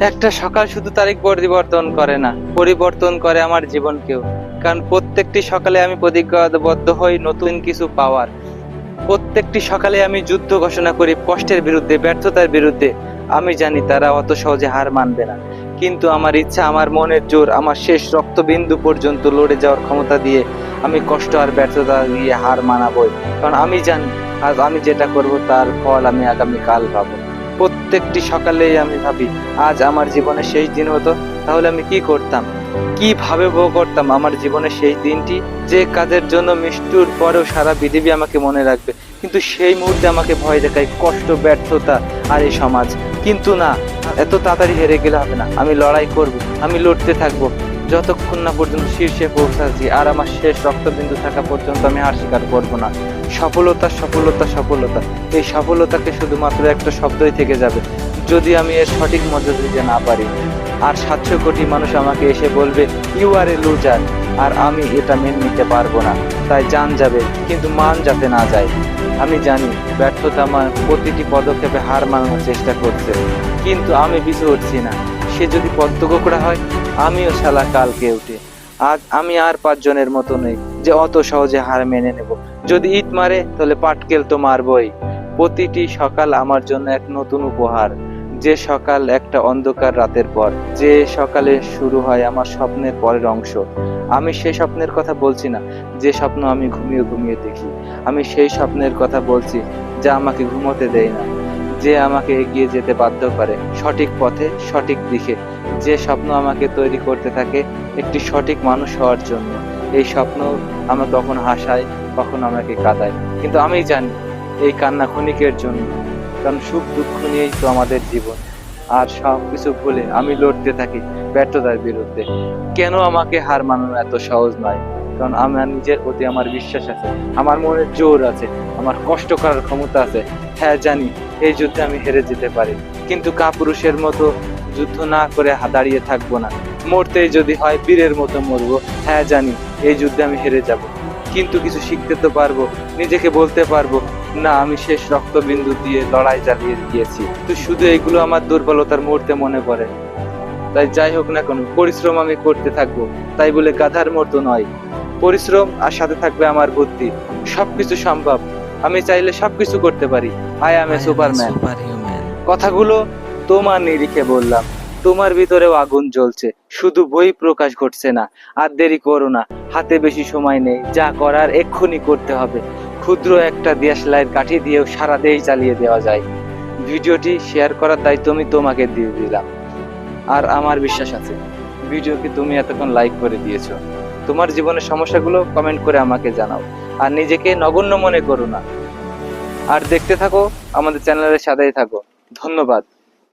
একটা সকাল শুধু তারিখ পরিবর্তন করে না, পরিবর্তন করে আমার জীবনকেও। কারণ প্রত্যেকটি সকালে আমি প্রতিজ্ঞাবদ্ধ হই নতুন কিছু পাওয়ার। প্রত্যেকটি সকালে আমি যুদ্ধ ঘোষণা করি কষ্টের বিরুদ্ধে, ব্যর্থতার বিরুদ্ধে। আমি জানি তারা অত সহজে হার মানবে না। কিন্তু আমার ইচ্ছা, আমার মনের জোর, আমার শেষ রক্তবিন্দু পর্যন্ত লড়ে যাওয়ার ক্ষমতা দিয়ে আমি কষ্ট আর ব্যর্থতা দিয়ে হার মানাবই। কারণ আমি জানি, আজ আমি যেটা করব তার ফল আমি আগামীকাল পাবো। প্রত্যেকটি সকালেই আমি ভাবি, আজ আমার জীবনে শেষ দিন হতো, তাহলে আমি কি করতাম? কীভাবে ভোগ করতাম আমার জীবনে সেই দিনটি? যে কাজের জন্য মৃত্যুর পরেও সারা পৃথিবী আমাকে মনে রাখবে, কিন্তু সেই মুহূর্তে আমাকে ভয় দেখায় কষ্ট, ব্যর্থতা আর এই সমাজ। কিন্তু না, এত তাড়াতাড়ি হেরে গেলে হবে না, আমি লড়াই করব, আমি লড়তে থাকব। যতক্ষণ না পর্যন্ত শীর্ষে পৌঁছাচ্ছি আর আমার শেষ রক্তবিন্দু থাকা পর্যন্ত আমি হার স্বীকার করব না। সফলতা সফলতা সফলতা। এই সফলতাকে শুধুমাত্র একটা শব্দই থেকে যাবে। যদি আমি এর সঠিক মজা দিতে না পারি, আর সাতশো কোটি মানুষ আমাকে এসে বলবে ইউ আর এ লুজার আর আমি এটা মেনে নিতে পারব না, তাই জান যাবে, কিন্তু মান যাতে না যায়। আমি জানি, ব্যর্থতা আমার প্রতিটি পদক্ষেপে হার মানানোর চেষ্টা করছে, কিন্তু আমি পিছু উঠছি না। সে যদি পদ্মকোকড়া হয়, আমিও শালা কালকে উঠে। আজ আমি আর পাঁচজনের মতো নই, যে অত সহজে হার মেনে নেব। যদি ইট মারে, তাহলে পাটকেল তো মারবই। প্রতিটি সকাল আমার জন্য এক নতুন উপহার। যে সকাল একটা অন্ধকার রাতের পর, যে সকালে শুরু হয় আমার স্বপ্নের পরের অংশ। আমি সেই স্বপ্নের কথা বলছি না, যে স্বপ্ন আমি ঘুমিয়ে ঘুমিয়ে দেখি। আমি সেই স্বপ্নের কথা বলছি, যা আমাকে ঘুমোতে দেয় না। যে আমাকে এগিয়ে যেতে বাধ্য করে, সঠিক পথে, সঠিক দিকে। যে স্বপ্ন আমাকে তৈরি করতে থাকে, একটি সঠিক মানুষ হওয়ার জন্য। এই স্বপ্ন আমাকে কখন হাসায়, কখন আমাকে কাঁদায়। কিন্তু আমি জানি, এই কান্না ক্ষণিকের জন্য। কারণ সুখ দুঃখ নিয়েই তো আমাদের জীবন। আর সব কিছু ভুলে আমি লড়তে থাকি ব্যর্থতার বিরুদ্ধে। কেন আমাকে হার মানানো এত সহজ নয়? কারণ আমার নিজের প্রতি আমার বিশ্বাস আছে, আমার মনে জোর আছে, আমার কষ্ট করার ক্ষমতা আছে। হ্যাঁ জানি এই যুদ্ধে আমি হেরে যেতে পারি, কিন্তু কাপুরুষের মতো যুদ্ধ না করে দাঁড়িয়ে থাকব না। মরতেই যদি হয় বীরের মতো মরবো। হ্যাঁ জানি এই যুদ্ধে আমি হেরে যাব, কিন্তু কিছু শিখতে তো পারব, নিজেকে বলতে পারব, না, আমি শেষ রক্তবিন্দু দিয়ে লড়াই চালিয়ে গিয়েছি। তো শুধু এগুলো আমার দুর্বলতার মুহূর্তে মনে পড়ে। তাই যাই হোক না কেন, পরিশ্রম আমি করতে থাকব। তাই বলে গাধার মতো নয় পরিশ্রম আর সাথে থাকবে আমার বুদ্ধি। সবকিছু সম্ভব। আমি চাইলে সবকিছু করতে পারি। আই এ সুপারম্যান কথাগুলো তোমার নিরিখে বললাম। তোমার ভিতরেও আগুন জ্বলছে। শুধু বই প্রকাশ ঘটছে না। আর দেরি করো না। হাতে বেশি সময় নেই। যা করার এক্ষুনি করতে হবে। ক্ষুদ্র একটা দেশলাইয়ের কাঠি দিয়েও সারা দেশ চালিয়ে দেওয়া যায়। ভিডিওটি শেয়ার করার দায়িত্ব আমি তোমাকে দিয়ে দিলাম। আর আমার বিশ্বাস আছে। ভিডিওকে তুমি এতক্ষণ লাইক করে দিয়েছ। তোমার জীবনের সমস্যাগুলো কমেন্ট করে আমাকে জানাও। আর নিজেকে নগণ্য মনে করো না। আর দেখতে থাকো, আমাদের চ্যানেলের সাথেই থাকো। ধন্যবাদ।